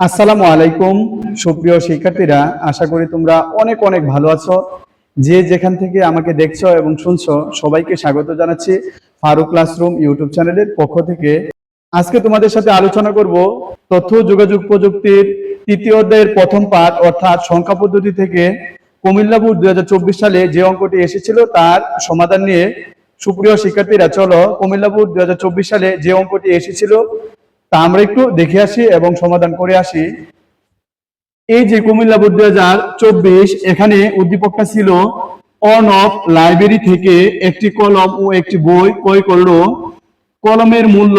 আসসালামু আলাইকুম, সুপ্রিয় শিক্ষার্থীরা। আশা করি তোমরা অনেক অনেক ভালো আছো। যে যেখান থেকে আমাকে দেখছ এবং শুনছো, সবাইকে স্বাগত জানাচ্ছি ফারুক ক্লাসরুম ইউটিউব চ্যানেলের পক্ষ থেকে। আজকে তোমাদের সাথে আলোচনা করব তথ্য যোগাযোগ প্রযুক্তির তৃতীয় অধ্যায়ের প্রথম পাঠ, অর্থাৎ সংখ্যা পদ্ধতি থেকে কুমিল্লা বোর্ড দুই সালে যে অঙ্কটি এসেছিল তার সমাধান নিয়ে। সুপ্রিয় শিক্ষার্থীরা, চলো কুমিল্লা বোর্ড দুই সালে যে অঙ্কটি এসেছিল তা আমরা একটু দেখে আসি এবং সমাধান করে আসি। এই যে কুমিল্লা বোর্ড দুই হাজার চব্বিশ, এখানে উদ্দীপকটা ছিল অনব লাইব্রেরি থেকে একটি কলম ও একটি বই ক্রয় করল। কলমের মূল্য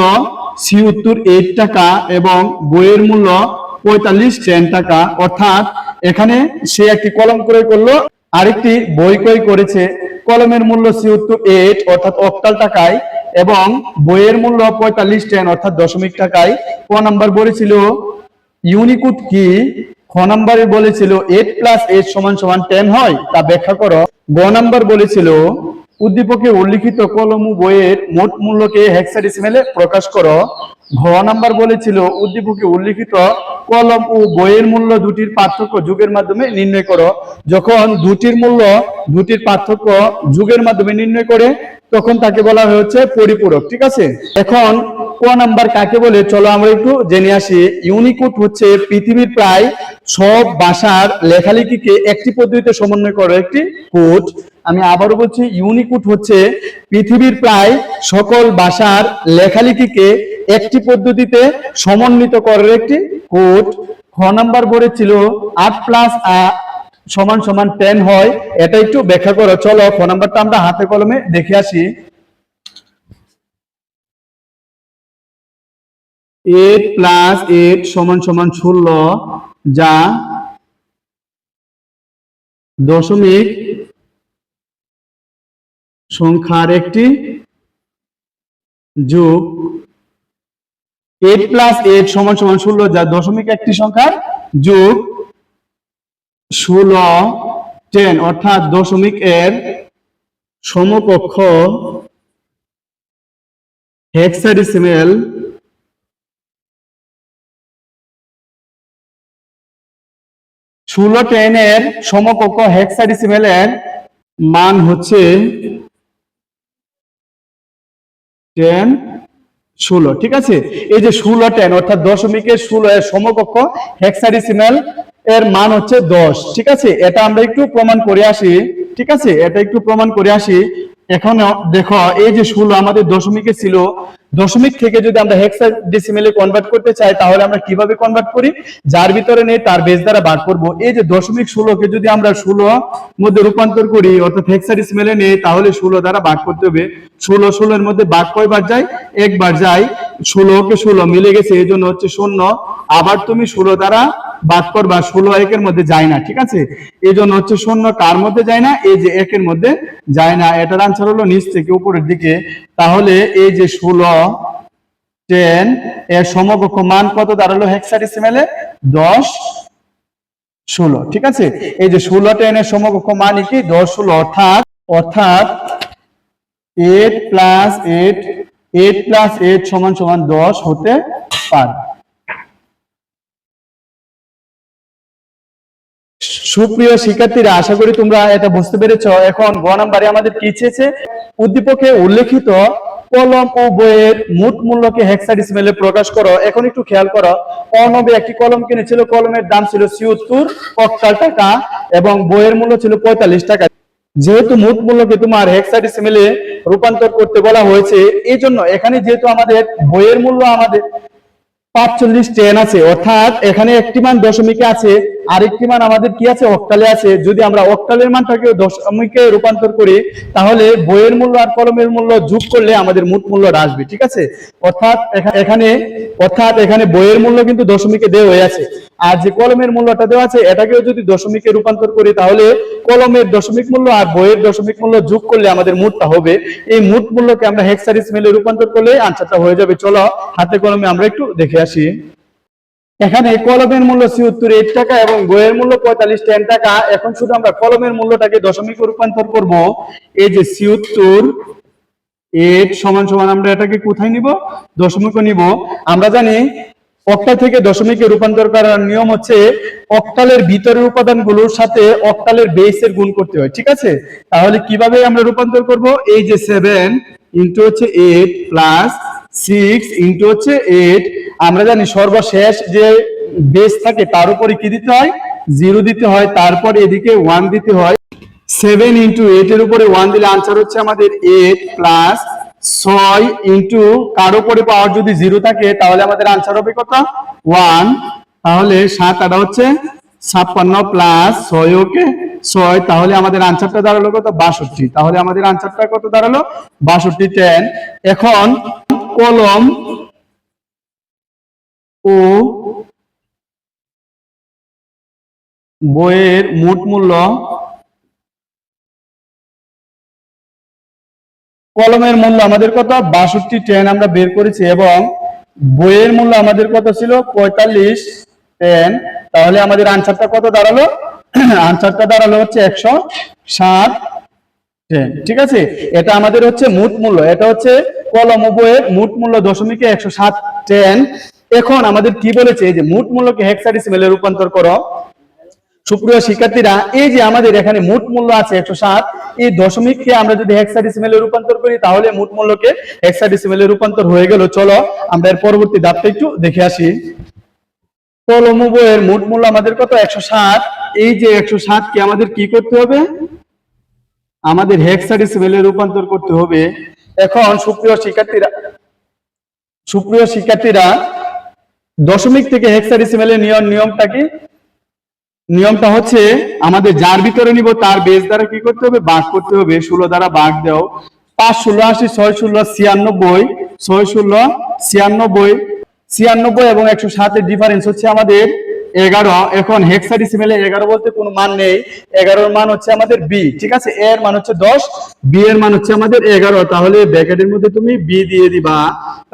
সিউত্তর এইট টাকা এবং বইয়ের মূল্য পঁয়তাল্লিশ টেন টাকা। অর্থাৎ এখানে সে একটি কলম ক্রয় করল, আরেকটি বই ক্রয় করেছে। কলমের মূল্য সিউত্তর এইট অর্থাৎ অক্টাল টাকায় এবং বইয়ের মূল্য পঁয়তাল্লিশ টেন, অর্থাৎ দশমিক টাকায় ক নাম্বার বলেছিল ইউনিকুড কি? খ নাম্বারে বলেছিল এইট প্লাস এইট সমান সমান টেন হয়। তা ব্যাখ্যা করো। গ নাম্বার বলেছিল, উদ্দীপকে উল্লিখিত কলম বইয়ের মোট মূল্যকে হেক্সাডেসিমেলে প্রকাশ করো। ঘ নাম্বার বলেছিল, উদ্দীপকে উল্লিখিত কলম ও বইয়ের মূল্য দুটির পার্থক্য যুগের মাধ্যমে নির্ণয় করো। যখন দুটির মূল্য দুটির পার্থক্য যুগের মাধ্যমে নির্ণয় করে তখন তাকে বলা হচ্ছে পরিপূরক, ঠিক আছে? এখন ক নাম্বার কাকে বলে? চলো আমরা একটু জেনে আসি। ইউনিকোড হচ্ছে পৃথিবীর প্রায় সব ভাষার লেখালেখিকে একটি পদ্ধতিতে সমন্বয় করে একটি কোড। আমি আবারও বলছি, ইউনিকোড হচ্ছে পৃথিবীর প্রায় সকল ভাষার লেখালেখিকে একটি পদ্ধতিতে সমন্বিত করার একটি কোড। খ নাম্বার বলেছিল আট প্লাস সমান সমান টেন হয়, এটা একটু ব্যাখ্যা করো। চলো খ নাম্বারটা আমরা হাতে কলমে দেখে আসি। এইট প্লাস এইট সমান সমান ষোলো যা দশমিক সংখ্যার একটি যোগ। এইট প্লাস এইট সমান সমান ষোলো যা দশমিক একটি সংখ্যার যোগ। ষোলো টেন অর্থাৎ দশমিক এর সমকক্ষ হেক্সাডেসিমেল ষোলো টেনের সমকক্ষ হেক্সাডেসিমেলের মান হচ্ছে টেন ষোলো, ঠিক আছে? এই যে ষোলো টেন অর্থাৎ দশমিকের ষোলো এর সমকক্ষ হেক্সাডেসিমেল এর মান হচ্ছে দশ, ঠিক আছে? এটা আমরা একটু প্রমাণ করে আসি, ঠিক আছে? এটা একটু প্রমাণ করে আসি। এখন, দেখো, এই যে ষোলো আমাদের দশমিকে ছিল, দশমিক থেকে যদি আমরা হেক্সা ডেসিমেলে কনভার্ট করতে চাই, তাহলে আমরা কীভাবে কনভার্ট করি? যার ভিতরে নেই, তার বেস দ্বারা ভাগ করব। এই যে দশমিক ষোলোকে যদি আমরা ষোলো মধ্যে রূপান্তর করি, অর্থাৎ হেক্সা ডেসিমেলে নেই, তাহলে ষোলো দ্বারা ভাগ করতে হবে। ষোলো, ষোলোর মধ্যে ভাগ কয়বার যায়? একবার যায়। ষোলোকে ষোলো মিলে গেছে, এই জন্য হচ্ছে শূন্য। আবার তুমি ষোলো দ্বারা ভাগ করবা ষোলো একের মধ্যে যায় না, ঠিক আছে? এই জন্য হচ্ছে শূন্য কার মধ্যে যায় না? এই যে একের মধ্যে যায় না, এটার আনসার হলো নিচ থেকে উপরের দিকে। তাহলে এই যে ষোলো টেন এর সমকক্ষ মান কত দাঁড়াল হেক্সাডেসিমেলে দশ, ষোলো, ঠিক আছে? এই যে ষোলো টেন এর সমকক্ষ মান কি? দশ, ষোলো, অর্থাৎ অর্থাৎ eight plus eight eight plus eight সমান সমান দশ হতে পারে। সুপ্রিয় শিক্ষার্থীরা, আশা করি তোমরা এটা বুঝতে পেরেছ। এখন গ নাম্বারে আমাদের কি চেয়েছে? উদ্দীপকে উল্লেখিত কলম ও বইয়ের মোট মূল্যকে হেক্সাডেসিমেলে প্রকাশ করো। এখন একটু খেয়াল করো, অনবে একটি কলম কিনেছিল, কলমের দাম ছিল ছিয়াত্তর অক্টাল টাকা এবং বইয়ের মূল্য ছিল পঁয়তাল্লিশ টাকা। যেহেতু মোট মূল্যকে তোমার হেক্সাডেসিমেলে রূপান্তর করতে বলা হয়েছে এই জন্য এখানে যেহেতু আমাদের বইয়ের মূল্য আমাদের পাঁচচল্লিশ টেন আছে, অর্থাৎ এখানে একটি মান দশমিকে আছে আরেকটি মান আমাদের কি আছে? অক্টালে আছে। যদি আমরা অক্টালের মানটাকে দশমিকে রূপান্তর করি, তাহলে বইয়ের মূল্য আর কলমের মূল্য যোগ করলে আমাদের মোট মূল্য আসবে, ঠিক আছে? অর্থাৎ এখানে অর্থাৎ এখানে বইয়ের মূল্য কিন্তু দশমিকে দেওয়া হয়ে আছে। আর যে কলমের মূল্যটা দেওয়া আছে, এটাকেও যদি দশমিকে রূপান্তর করি, তাহলে কলমের দশমিক মূল্য আর বইয়ের দশমিক মূল্য যোগ করলে আমাদের মোটটা হবে। এই মোট মূল্যকে আমরা হেক্সাডেসিমেলে রূপান্তর করলে আনসারটা হয়ে যাবে। চলো, হাতে কলমে আমরা একটু দেখে আসি। এখানে কলমের মূল্য ছিয়াত্তর এইট টাকা এবং বইয়ের মূল্য পঁয়তাল্লিশ টেন টাকা। এখন শুধু আমরা কলমের মূল্যটাকে দশমিকে রূপান্তর করব। এই যে ছিয়াত্তর এইট সমান সমান আমরা এটাকে কোথায় নিব? দশমিকে নিব। আমরা জানি অক্টাল থেকে দশমিকে রূপান্তর করার নিয়ম হচ্ছে অক্টালের ভিতরের উপাদানগুলোর সাথে অক্টালের বেসের গুণ করতে হয়। ঠিক আছে? তাহলে কীভাবে আমরা রূপান্তর করব? এই যে সেভেন ইন্টু হচ্ছে এইট প্লাস সিক্স ইন্টু হচ্ছে এইট আমরা জানি সর্বশেষ যে বেস থাকে, তার উপরে কি দিতে হয়? জিরো দিতে হয়, তারপর এদিকে ওয়ান দিতে হয়। সেভেন ইন্টু এইট এর উপরে ওয়ান দিলে আনসার হচ্ছে আমাদের এইট প্লাস ছয় ইন্টু কার উপরে পাওয়ার যদি জিরো থাকে, তাহলে আমাদের আনসার হবে কত? ওয়ান তাহলে সাত আটা হচ্ছে ছাপ্পান্ন প্লাস ছয়, ওকে? ছয়, তাহলে আমাদের আনসারটা দাঁড়াল কত? বাষট্টি। তাহলে আমাদের আনসারটা কত দাঁড়াল? বাষট্টি টেন এখন কলম ও বইয়ের মোট মূল্য কলমের মূল্য আমাদের কত? বাষট্টি টেন আমরা বের করেছি এবং বইয়ের মূল্য আমাদের কত ছিল? পঁয়তাল্লিশ টেন তাহলে আমাদের আনসারটা কত দাঁড়াল? আনসারটা দাঁড়াল হচ্ছে একশো ষাট ঠিক আছে? এটা আমাদের হচ্ছে মোট মূল্য। এটা হচ্ছে কলম বইয়ের মোট মূল্য দশমিকে একশো সাত টেন। এখন আমাদের কি বলেছে? যে মোট মূল্যকে হেক্সাডেসিমেলে রূপান্তর করো। সুপ্রিয় শিক্ষার্থীরা, এই যে আমাদের এখানে মোট মূল্য আছে একশো সাত, এই দশমিককে আমরা যদি হেক্সাডেসিমেলে রূপান্তর করি, তাহলে মোট মূল্যকে হেক্সাডেসিমেলে রূপান্তর হয়ে গেল। চলো, আমরা এর পরবর্তী ধাপটা একটু দেখে আসি। কলম বইয়ের মোট মূল্য আমাদের কত? একশো সাত। এই যে একশো সাত কে আমাদের কি করতে হবে? আমাদের হেক্সাডেসিমেলে রূপান্তর করতে হবে এখন সুপ্রিয় শিক্ষার্থীরা সুপ্রিয় শিক্ষার্থীরা, দশমিক থেকে হেক্সাডেসিমেলের নিয়ম নিয়মটা কি? নিয়মটা হচ্ছে আমাদের যার ভিতরে নিব তার বেস দ্বারা কি করতে হবে? ভাগ করতে হবে। ষোলো দ্বারা ভাগ দেও। পাঁচ, ষোলো, আশি, ছয়, ষোলো, ছিয়ানব্বই, ছয়, ষোলো, ছিয়ানব্বই ছিয়ানব্বই এবং একশো সাতের ডিফারেন্স হচ্ছে আমাদের এগারো। এখন হেক্সাডেসিমেলে এগারো বলতে কোনো মান নেই। এগারোর মান হচ্ছে আমাদের বি ঠিক আছে? এর মান হচ্ছে দশ বি এর মান হচ্ছে আমাদের এগারো। তাহলে ব্র্যাকেটের মধ্যে তুমি বি দিয়ে দিবা।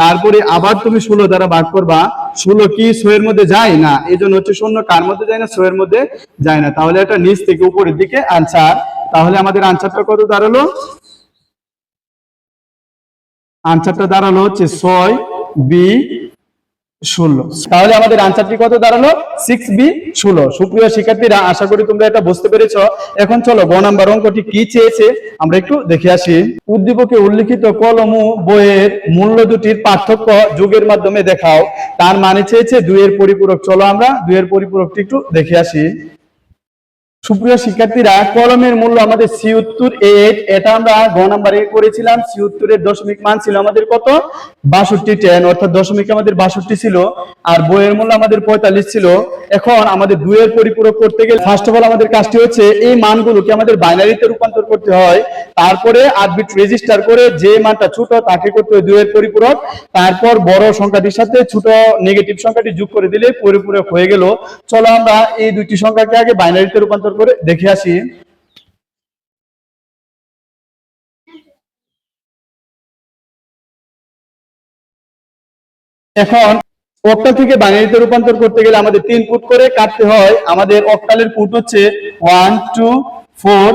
তারপরে আবার তুমি ষোলো দ্বারা ভাগ করবা। ষোলো কি ছয়ের মধ্যে যায় না? এই জন্য হচ্ছে শূন্য। কার মধ্যে যায় না? ছয়ের মধ্যে যায় না। তাহলে এটা নিচ থেকে উপরের দিকে আনসার তাহলে আমাদের আনসারটা কত দাঁড়াল? আনসারটা দাঁড়াল হচ্ছে ছয় বি ষোলো। তাহলে আমাদের আনসারটি কত দাঁড়াল? সিক্স বি ষোলো। সুপ্রিয় শিক্ষার্থীরা, আশা করি তোমরা এটা বুঝতে পেরেছ। এখন চলো গ নাম্বার অঙ্কটি কি চেয়েছে? আমরা একটু দেখে আসি। উদ্দীপকে উল্লিখিত কলম বইয়ের মূল্য দুটির পার্থক্য যুগের মাধ্যমে দেখাও। তার মানে চেয়েছে দুইয়ের পরিপূরক। চলো আমরা দুইয়ের পরিপূরকটি একটু দেখে আসি। সুপ্রিয় শিক্ষার্থীরা, কলমের মূল্য আমাদের ছিয়াত্তর এইট এটা আমরা গ নাম্বারে করেছিলাম, ছিয়াত্তরের দশমিক মান ছিল আমাদের কত? বাষট্টি টেন অর্থাৎ দশমিক আমাদের বাষট্টি ছিল, আর বইয়ের মূল্য আমাদের পঁয়তাল্লিশ ছিল। এখন আমাদের দুইয়ের পরিপূরক করতে গেলে ফার্স্ট অফ অল আমাদের কাজটি হচ্ছে এই মানগুলোকে আমাদের বাইনারিতে রূপান্তর করতে হয়। তারপরে আট বিট রেজিস্টার করে যে মানটা ছোট তাকে করতে হয় দুয়ের পরিপূরক। তারপর বড় সংখ্যাটির সাথে ছোট নেগেটিভ সংখ্যাটি যোগ করে দিলে পরিপূরক হয়ে গেল। চলো আমরা এই দুইটি সংখ্যাকে আগে বাইনারিতে রূপান্তর করে দেখে আসি। এখন অক্টাল থেকে বাইনারিতে রূপান্তর করতে গেলে আমাদের তিন ফুট করে কাটতে হয়। আমাদের অক্টালের ফুট হচ্ছে ওয়ান টু ফোর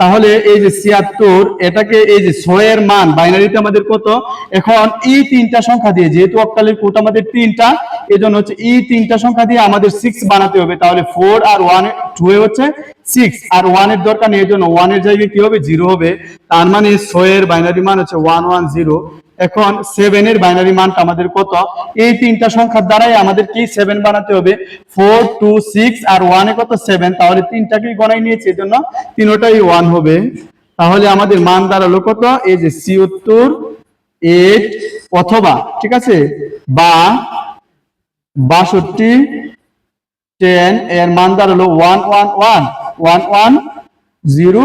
তাহলে এই যে ছিয়াত্তর, এটাকে এই যে ছয়ের মান, বাইনারিতে আমাদের কত? এখন এই তিনটা সংখ্যা দিয়ে, যেহেতু অক্টালের ফুট আমাদের তিনটা এই জন্য হচ্ছে এই তিনটা সংখ্যা দিয়ে আমাদের সিক্স বানাতে হবে। তাহলে ফোর আর ওয়ান টু হচ্ছে সিক্স আর ওয়ানের দরকার নেই এই জন্য ওয়ানের জায়গায় কি হবে? জিরো হবে। তার মানে ছয়ের বাইনারি মান হচ্ছে ওয়ান ওয়ান জিরো এখন সেভেন এর বাইনারি মানটা আমাদের কত? এই তিনটা সংখ্যার দ্বারাই আমাদের কি সেভেন বানাতে হবে? ফোর টু সিক্স আর ওয়ানে কত সেভেন তাহলে তিনটাকেই গণাই নিয়েছি এই জন্য তিনোটাই ওয়ান হবে। তাহলে আমাদের মান দাঁড়াল কত? এই যে ছিয়াত্তর এইট অথবা, ঠিক আছে? বা, বাষট্টি টেন এর মান দাঁড়াল one one one one one zero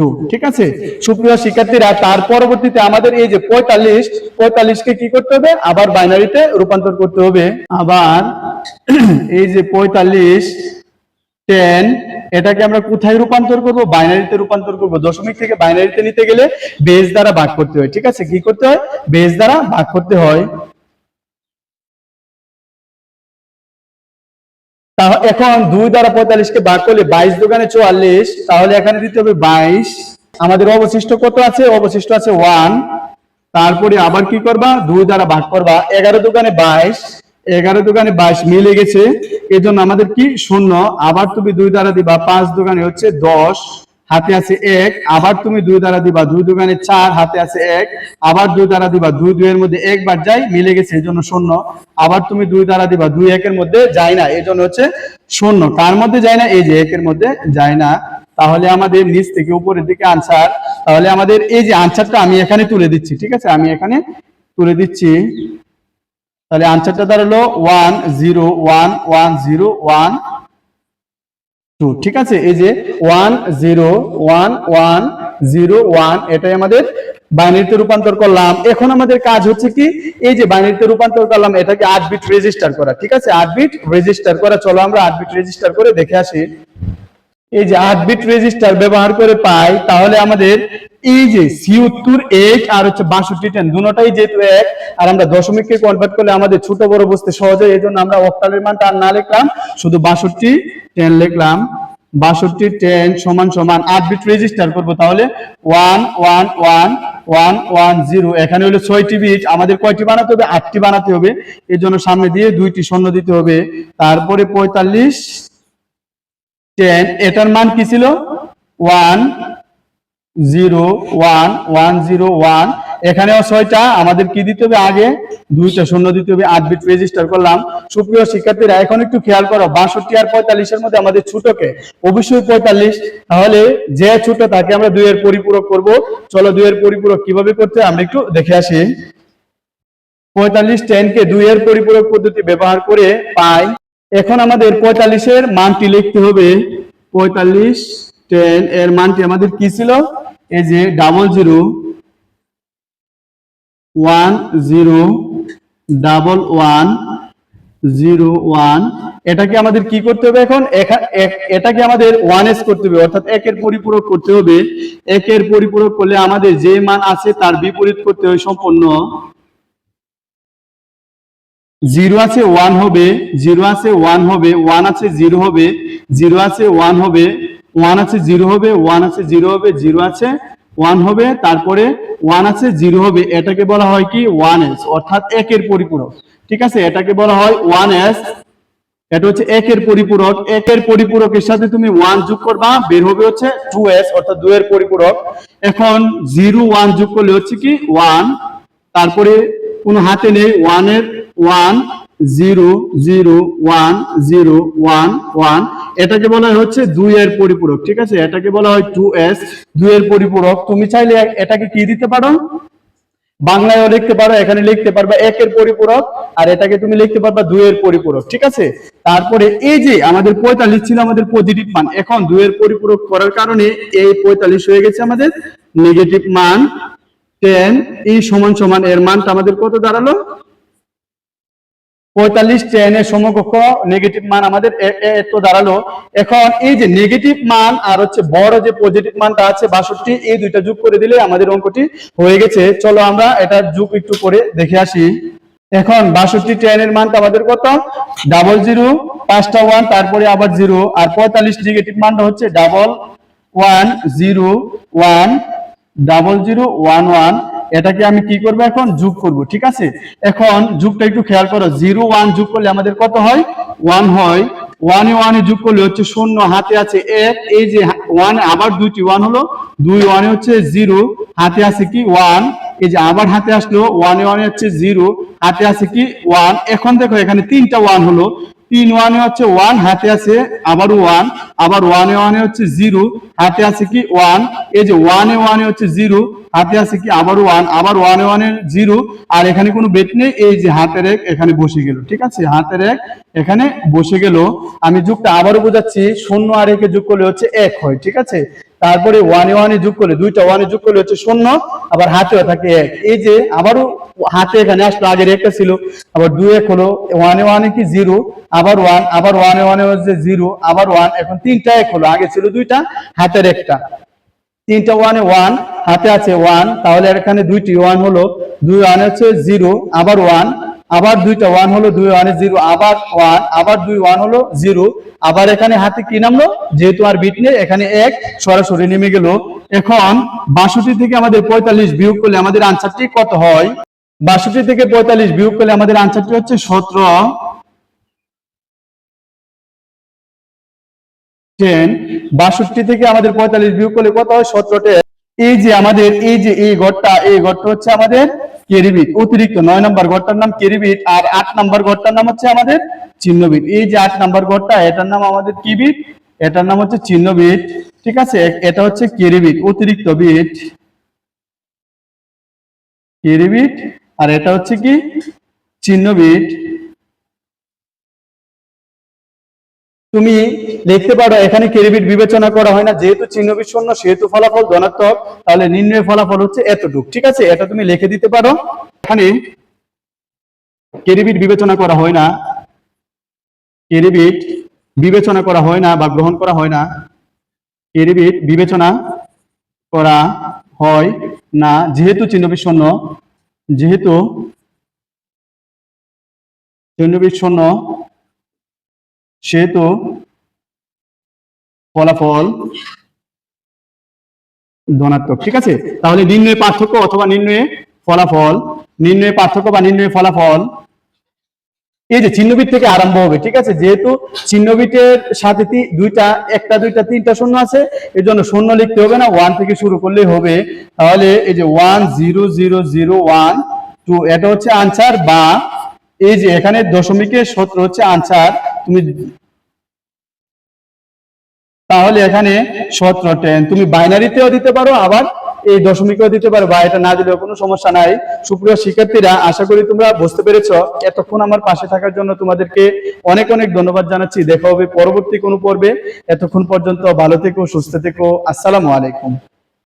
two ঠিক আছে? সুপ্রিয় শিক্ষার্থীরা, তার পরবর্তীতে আমাদের এই যে পঁয়তাল্লিশ, পঁয়তাল্লিশকে কি করতে হবে? আবার বাইনারিতে রূপান্তর করতে হবে। আবার এই যে পঁয়তাল্লিশ টেন এটাকে আমরা কোথায় রূপান্তর করব? বাইনারিতে রূপান্তর করব। দশমিক থেকে বাইনারিতে নিতে গেলে বেস দ্বারা ভাগ করতে হয়, ঠিক আছে? কি করতে হয়? বেস দ্বারা ভাগ করতে হয়। এখন দুই দ্বারা পঁয়তাল্লিশকে ভাগ করলে বাইশ দোকানে চুয়াল্লিশ, তাহলে এখানে দিতে হবে বাইশ। আমাদের অবশিষ্ট কত আছে? অবশিষ্ট আছে ওয়ান। তারপরে আবার কি করবা? দুই দ্বারা ভাগ করবা, এগারো দোকানে বাইশ। এগারো দোকানে বাইশ মিলে গেছে। এজন্য জন্য আমাদের কি? শূন্য। আবার তুমি দুই দ্বারা দিবা, পাঁচ দোকানে হচ্ছে দশ। হাতে আছে এক, আবার তুমি দুই দ্বারা দিবা, দুই দোকানে চার, হাতে আছে এক, আবার দুই দ্বারা দিবা, দুই দুইয়ের মধ্যে একবার যাই, মিলে গেছে, এই জন্য শূন্য। আবার তুমি দুই দ্বারা দিবা, দুই একের মধ্যে যায় না, এই জন্য হচ্ছে শূন্য। কার মধ্যে যায় না, এই যে একের মধ্যে যায় না। তাহলে আমাদের নিচ থেকে উপরের দিকে আনসার তাহলে আমাদের এই যে আনসারটা আমি এখানে তুলে দিচ্ছি, ঠিক আছে? আমি এখানে তুলে দিচ্ছি। তাহলে আনসারটা দাঁড়াল one zero one one zero one two ঠিক আছে? এই যে one zero one one zero one এটাই আমাদের বাইনারিতে রূপান্তর করলাম। এখন আমাদের কাজ হচ্ছে কি? এই যে বাইনারিতে রূপান্তর করলাম, এটাকে আট বিট রেজিস্টার করা, ঠিক আছে? আট বিট রেজিস্টার করা, চলো আমরা আট বিট রেজিস্টার করে দেখে আসি। এই যে আট বিট রেজিস্টার ব্যবহার করে পাই, তাহলে আমাদের এই যে ছিয়াত্তর এক আর হচ্ছে বাষট্টি টেন দুটাই যেহেতু এক, আর আমরা দশমিককে কনভার্ট করলে আমাদের ছোট বড় বুঝতে সহজ এই জন্য আমরা অক্টালের মানটা আর না লিখলাম, শুধু বাষট্টি টেন লিখলাম। বাষট্টি টেন সমান সমান আট বিট রেজিস্টার করব তাহলে one one one one one zero এখানে হলো ছয়টি বিট আমাদের কয়টি বানাতে হবে? আটটি বানাতে হবে। এর জন্য সামনে দিয়ে দুইটি শূন্য দিতে হবে। তারপরে পঁয়তাল্লিশ টেন, এটার মান কি ছিল? One zero one one zero one. এখানেও ছয়টা, আমাদের কি দিতে হবে আগে? দুইটা শূন্য দিতে হবে, আট বিট রেজিস্টার করলাম। সুপ্রিয় শিক্ষার্থীরা, এখন একটু খেয়াল করো, বাষট্টি আর পঁয়তাল্লিশের মধ্যে আমাদের ছোটকে। অবশ্যই পঁয়তাল্লিশ, তাহলে যে ছোট তাকে আমরা দুইয়ের পরিপূরক করব। চলো দুইয়ের পরিপূরক কীভাবে করতে আমরা একটু দেখে আসি। পঁয়তাল্লিশ টেন কে দুইয়ের পরিপূরক পদ্ধতি ব্যবহার করে পাই এখন আমাদের পঁয়তাল্লিশের মানটি লিখতে হবে। পঁয়তাল্লিশ টেন এর মানটি আমাদের কি ছিল? এই যে double zero one zero double one zero one এটাকে আমাদের কি করতে হবে এখন? এটাকে আমাদের ওয়ান এস করতে হবে, অর্থাৎ একের পরিপূরক করতে হবে। একের পরিপূরক করলে আমাদের যে মান আছে তার বিপরীত করতে হবে সম্পূর্ণ। জিরো আছে ওয়ান হবে, জিরো আছে ওয়ান হবে, ওয়ান আছে জিরো হবে, জিরো আছে ওয়ান হবে, ওয়ান আছে জিরো হবে, ওয়ান আছে জিরো হবে, জিরো আছে ওয়ান হবে, তারপরে ওয়ান আছে জিরো হবে, এটাকে বলা হয় কি? ওয়ান এস, অর্থাৎ একের পরিপূরক। ঠিক আছে? এটাকে বলা হয় ওয়ান এস। এটা হচ্ছে একের পরিপূরক। একের পরিপূরকের সাথে তুমি ওয়ান যোগ করবা, বের হবে হচ্ছে টু এস, অর্থাৎ দুইয়ের পরিপূরক। এখন জিরো ওয়ান যোগ করলে হচ্ছে কি? ওয়ান। তারপরে কোনো হাতে নেই, ওয়ানের one zero zero one zero one one এটাকে বলা হচ্ছে দুই এর পরিপূরক, ঠিক আছে? এটাকে বলা হয় টু এস দুই এর পরিপূরক। তুমি চাইলে এটাকে কি দিতে পারো? বাংলায়ও লিখতে পারো, এখানে লিখতে পারবা একের পরিপূরক, আর এটাকে তুমি লিখতে পারবা দুইয়ের পরিপূরক, ঠিক আছে? তারপরে এই যে আমাদের পঁয়তাল্লিশ ছিল আমাদের পজিটিভ মান, এখন দুইয়ের পরিপূরক করার কারণে এই পঁয়তাল্লিশ হয়ে গেছে আমাদের নেগেটিভ মান। টেন এই সমান সমান এর মানটা আমাদের কত দাঁড়াল? পঁয়তাল্লিশ টেন এর সমকক্ষ নেগেটিভ মান আমাদের এত দাঁড়াল। এখন এই যে নেগেটিভ মান আর হচ্ছে বড় যে পজিটিভ মানটা আছে বাষট্টি, এই দুইটা যোগ করে দিলে আমাদের অঙ্কটি হয়ে গেছে। চলো আমরা এটা যোগ একটু করে দেখে আসি। এখন বাষট্টি টেন এর মানটা আমাদের কত? ডাবল জিরো পাঁচটা ওয়ান তারপরে আবার জিরো আর পঁয়তাল্লিশ নেগেটিভ মানটা হচ্ছে double one zero one double zero one one এটাকে আমি কি করব এখন? যোগ করব, ঠিক আছে? এখন যোগটা একটু খেয়াল করো, জিরো, ওয়ান যোগ করলে আমাদের কত হয়? ওয়ান হয়। ওয়ানে ওয়ানে যোগ করলে হচ্ছে শূন্য, হাতে আছে এক, এই যে ওয়ান, আবার দুইটি, ওয়ান হলো দুই, ওয়ানে হচ্ছে জিরো, হাতে আছে কি ওয়ান, এই যে আবার হাতে আসলো, ওয়ানে ওয়ানে হচ্ছে জিরো, হাতে আছে কি ওয়ান, এখন দেখো এখানে তিনটা ওয়ান হলো তিন ওয়ানে হচ্ছে ওয়ান, হাতে আছে আবার ওয়ান, আবার ওয়ানে ওয়ানে হচ্ছে জিরো, হাতে আছে কি ওয়ান, এই যে ওয়ানে ওয়ানে হচ্ছে জিরো, হাতে আছে কি আবার ওয়ান, আবার ওয়ানে ওয়ানে জিরো, আর এখানে কোনো বেট নেই, এই যে হাতের এক এখানে বসে গেল, ঠিক আছে? হাতের এক এখানে বসে গেল, আমি যুগটা আবারও বোঝাচ্ছি, শূন্য আর একে যোগ করলে হচ্ছে এক হয়, ঠিক আছে? তারপরে ওয়ানে ওয়ানে যোগ করলে, দুইটা ওয়ানে যোগ করলে হচ্ছে শূন্য, আবার হাতেও থাকে এক। এই যে আবারও হাতে এখানে আসলো, আগের একটা ছিল, আবার দুই এক হলো ওয়ানে ওয়ানে কি জিরো আবার ওয়ান আবার ওয়ানে ওয়ানে হচ্ছে জিরো আবার ওয়ান এখন তিনটা এক হলো, আগে ছিল দুইটা, হাতের একটা। তিনটা ওয়ানে ওয়ান হাতে আছে ওয়ান তাহলে এখানে দুইটি ওয়ান হলো, দুই ওয়ান হচ্ছে জিরো আবার ওয়ান আবার দুইটা ওয়ান হলো দুই ওয়ানে জিরো আবার ওয়ান আবার দুই ওয়ান হলো জিরো আবার এখানে হাতে কি নামলো? যেহেতু আর বিট নেই, এখানে এক, সরাসরি নেমে গেল। এখন বাষট্টি থেকে আমাদের পঁয়তাল্লিশ বিয়োগ করলে আমাদের আনসারটি কত হয়? বাষট্টি থেকে পঁয়তাল্লিশ বিয়োগ করলে আমাদের আনসারটি হচ্ছে সতেরো। টেন বাষট্টি থেকে আমাদের পঁয়তাল্লিশ বিয়োগ করলে কত হয়? সতেরো টেন এই যে আমাদের, এই যে এই ঘরটা এই ঘরটা হচ্ছে আমাদের কেরিবিট। অতিরিক্ত নয় নম্বর ঘরটার নাম কেরিবিট আর আট নম্বর ঘরটার নাম হচ্ছে আমাদের চিহ্নবিট। এই যে আট নম্বর ঘরটা, এটার নাম আমাদের কি বিট? এটার নাম হচ্ছে চিহ্নবিট। ঠিক আছে? এটা হচ্ছে কেরিবিট, অতিরিক্ত বিট। কেরিবিট আর এটা হচ্ছে কি? চিহ্নবিট। তুমি লিখতে পারো, এখানে কেরিবিট বিবেচনা করা হয় না। যেহেতু চিহ্নবিট শূন্য, সেহেতু ফলাফল ধনাত্মক, তাহলে নির্ণয় ফলাফল হচ্ছে এতটুক, ঠিক আছে? এটা তুমি লিখে দিতে পারো। এখানে কেরিবিট বিবেচনা করা হয় না। কেরিবিট বিবেচনা করা হয় না বা গ্রহণ করা হয় না। কেরিবিট বিবেচনা করা হয় না, যেহেতু চিহ্নবিট শূন্য, যেহেতু চিহ্নবিট শূন্য সেহেতু ফলাফল ধনাত্মক, ঠিক আছে? তাহলে নির্ণয় পার্থক্য অথবা নির্ণয়ে ফলাফল, নির্ণয় পার্থক্য বা নির্ণয় ফলাফল, এই যে চিহ্নবিদ থেকে আরম্ভ হবে, ঠিক আছে? যেহেতু চিহ্নবিটের সাথে দুইটা, একটা, দুইটা, তিনটা শূন্য আছে, এর জন্য শূন্য লিখতে হবে না ওয়ান থেকে শুরু করলে হবে। তাহলে এই যে one zero zero zero one two এটা হচ্ছে আনসার বা এই যে এখানে দশমিকের সূত্র হচ্ছে আনসার তুমি তাহলে এখানে সতেরো টেন তুমি বাইনারিতেও দিতে পারো, আবার এই দশমিকেও দিতে পারো। বা এটা না দিলেও কোনো সমস্যা নাই। সুপ্রিয় শিক্ষার্থীরা, আশা করি তোমরা বুঝতে পেরেছ। এতক্ষণ আমার পাশে থাকার জন্য তোমাদেরকে অনেক অনেক ধন্যবাদ জানাচ্ছি। দেখা হবে পরবর্তী কোনো পর্বে। এতক্ষণ পর্যন্ত ভালো থেকো, সুস্থ থেকো। আসসালামু আলাইকুম।